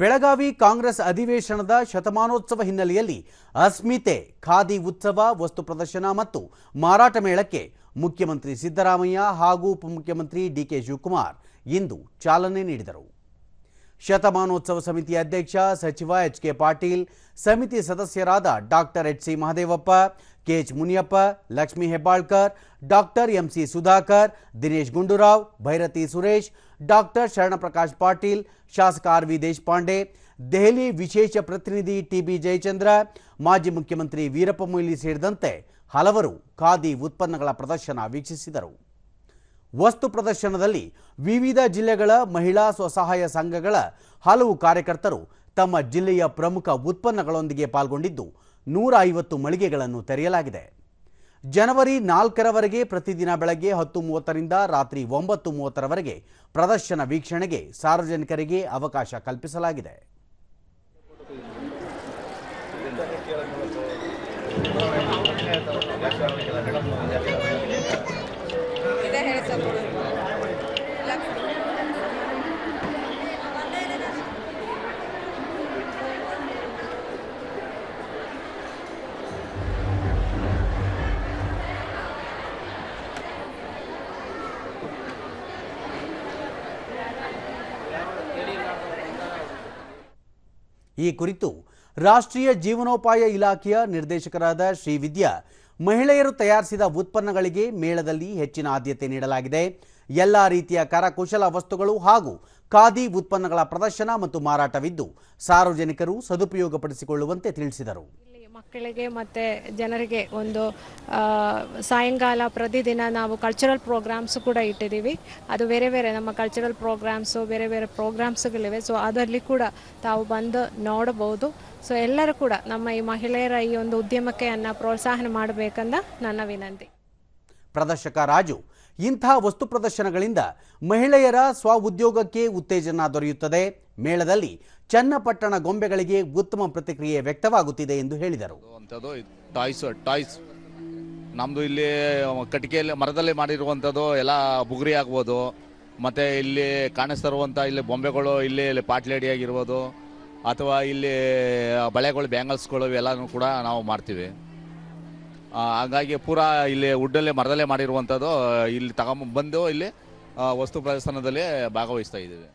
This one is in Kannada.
ಬೆಳಗಾವಿ ಕಾಂಗ್ರೆಸ್ ಅಧಿವೇಶನದ ಶತಮಾನೋತ್ಸವ ಹಿನ್ನೆಲೆಯಲ್ಲಿ ಅಸ್ಮಿತೆ, ಖಾದಿ ಉತ್ಸವ, ವಸ್ತು ಪ್ರದರ್ಶನ ಮತ್ತು ಮಾರಾಟ ಮೇಳಕ್ಕೆ ಮುಖ್ಯಮಂತ್ರಿ ಸಿದ್ದರಾಮಯ್ಯ ಹಾಗೂ ಉಪಮುಖ್ಯಮಂತ್ರಿ ಡಿಕೆ ಶಿವಕುಮಾರ್ ಇಂದು ಚಾಲನೆ ನೀಡಿದರು. ಶತಮಾನೋತ್ಸವ ಸಮಿತಿ ಅಧ್ಯಕ್ಷ ಸಚಿವ ಎಚ್ ಕೆ ಪಾಟೀಲ್, ಸಮಿತಿ ಸದಸ್ಯರಾದ doctor H C Mahadevappa KH Muniyappa, Lakshmi Hebbalkar, doctor MC Sudhakar, Dinesh Gundurao, Byrathi Suresh, doctor Sharanprakash Patil, ಶಾಸಕ ಆರ್ ವಿ ದೇಶಪಾಂಡೆ, ದೆಹಲಿ ವಿಶೇಷ ಪ್ರತಿನಿಧಿ ಟಿಬಿ ಜಯಚಂದ್ರ, ಮಾಜಿ ಮುಖ್ಯಮಂತ್ರಿ ವೀರಪ್ಪ ಮೊಯ್ಲಿ ಸೇರಿದಂತೆ ಹಲವರು ಖಾದಿ ಉತ್ಪನ್ನಗಳ ಪ್ರದರ್ಶನ ವೀಕ್ಷಿಸಿದರು. ವಸ್ತು ಪ್ರದರ್ಶನದಲ್ಲಿ ವಿವಿಧ ಜಿಲ್ಲೆಗಳ ಮಹಿಳಾ ಸ್ವಸಹಾಯ ಸಂಘಗಳ ಹಲವು ಕಾರ್ಯಕರ್ತರು ತಮ್ಮ ಜಿಲ್ಲೆಯ ಪ್ರಮುಖ ಉತ್ಪನ್ನಗಳೊಂದಿಗೆ ಪಾಲ್ಗೊಂಡಿದ್ದು ನೂರ ಐವತ್ತು ಮಳಿಗೆಗಳನ್ನು ತೆರೆಯಲಾಗಿದೆ. ಜನವರಿ ನಾಲ್ಕರವರೆಗೆ ಪ್ರತಿದಿನ ಬೆಳಗ್ಗೆ ಹತ್ತು ಮೂವತ್ತರಿಂದ ರಾತ್ರಿ ಒಂಬತ್ತು ಮೂವತ್ತರವರೆಗೆ ಪ್ರದರ್ಶನ ವೀಕ್ಷಣೆಗೆ ಸಾರ್ವಜನಿಕರಿಗೆ ಅವಕಾಶ ಕಲ್ಪಿಸಲಾಗಿದೆ. ಈ ಕುರಿತು ರಾಷ್ಟ್ರೀಯ ಜೀವನೋಪಾಯ ಇಲಾಖೆಯ ನಿರ್ದೇಶಕರಾದ ಶ್ರೀವಿದ್ಯಾ ಮಹಿಳೆಯರು ತಯಾರಿಸಿದ ಉತ್ಪನ್ನಗಳಿಗೆ ಮೇಳದಲ್ಲಿ ಹೆಚ್ಚಿನ ಆದ್ಯತೆ ನೀಡಲಾಗಿದೆ. ಎಲ್ಲ ರೀತಿಯ ಕರಕುಶಲ ವಸ್ತುಗಳು ಹಾಗೂ ಖಾದಿ ಉತ್ಪನ್ನಗಳ ಪ್ರದರ್ಶನ ಮತ್ತು ಮಾರಾಟವಿದ್ದು ಸಾರ್ವಜನಿಕರು ಸದುಪಯೋಗಪಡಿಸಿಕೊಳ್ಳುವಂತೆ ತಿಳಿಸಿದರು. ಮಕ್ಕಳಿಗೆ ಮತ್ತು ಜನರಿಗೆ ಒಂದು ಸಾಯಂಕಾಲ ಪ್ರತಿದಿನ ನಾವು ಕಲ್ಚರಲ್ ಪ್ರೋಗ್ರಾಮ್ಸು ಕೂಡ ಇಟ್ಟಿದ್ದೀವಿ. ಅದು ಬೇರೆ ಬೇರೆ ನಮ್ಮ ಕಲ್ಚರಲ್ ಪ್ರೋಗ್ರಾಮ್ಸು ಬೇರೆ ಬೇರೆ ಪ್ರೋಗ್ರಾಮ್ಸ್ಗಳಿವೆ ಸೊ ಅದರಲ್ಲಿ ಕೂಡ ತಾವು ಬಂದು ನೋಡಬಹುದು. ಸೊ ಎಲ್ಲರೂ ಕೂಡ ನಮ್ಮ ಈ ಮಹಿಳೆಯರ ಈ ಒಂದು ಉದ್ಯಮಕ್ಕೆ ಅನ್ನ ಪ್ರೋತ್ಸಾಹನ ಮಾಡಬೇಕಂದ ನನ್ನ ವಿನಂತಿ. ಪ್ರದರ್ಶಕ ರಾಜು ಇಂಥ ವಸ್ತು ಪ್ರದರ್ಶನಗಳಿಂದ ಮಹಿಳೆಯರ ಸ್ವ ಉದ್ಯೋಗಕ್ಕೆ ಉತ್ತೇಜನ ದೊರೆಯುತ್ತದೆ. ಮೇಳದಲ್ಲಿ ಚನ್ನಪಟ್ಟಣ ಗೊಂಬೆಗಳಿಗೆ ಉತ್ತಮ ಪ್ರತಿಕ್ರಿಯೆ ವ್ಯಕ್ತವಾಗುತ್ತಿದೆ ಎಂದು ಹೇಳಿದರು. Toys toys. ನಮ್ಮದು ಇಲ್ಲಿ ಕಟ್ಟಿಗೆಯಲ್ಲಿ, ಮರದಲ್ಲಿ ಮಾಡಿರುವಂಥದ್ದು ಎಲ್ಲ ಬುಗುರಿ ಆಗ್ಬೋದು. ಮತ್ತು ಇಲ್ಲಿ ಕಾಣಿಸ್ತಿರುವಂಥ ಇಲ್ಲಿ ಬೊಂಬೆಗಳು ಇಲ್ಲಿ ಪಾಟ್ಲೇಡಿ ಆಗಿರ್ಬೋದು. ಅಥವಾ ಇಲ್ಲಿ ಬಳೆಗಳು, ಬ್ಯಾಂಗಲ್ಸ್ಗಳು ಎಲ್ಲಾನು ಕೂಡ ನಾವು ಮಾಡ್ತೀವಿ. ಹಾಗಾಗಿ ಪೂರಾ ಇಲ್ಲಿ ವುಡ್ಡಲ್ಲೇ ಮರದಲ್ಲೇ ಮಾಡಿರುವಂಥದ್ದು ಇಲ್ಲಿ ತಗೊಂಬಂದು ಇಲ್ಲಿ ವಸ್ತು ಪ್ರದರ್ಶನದಲ್ಲಿ ಭಾಗವಹಿಸ್ತಾ ಇದ್ದೀವಿ.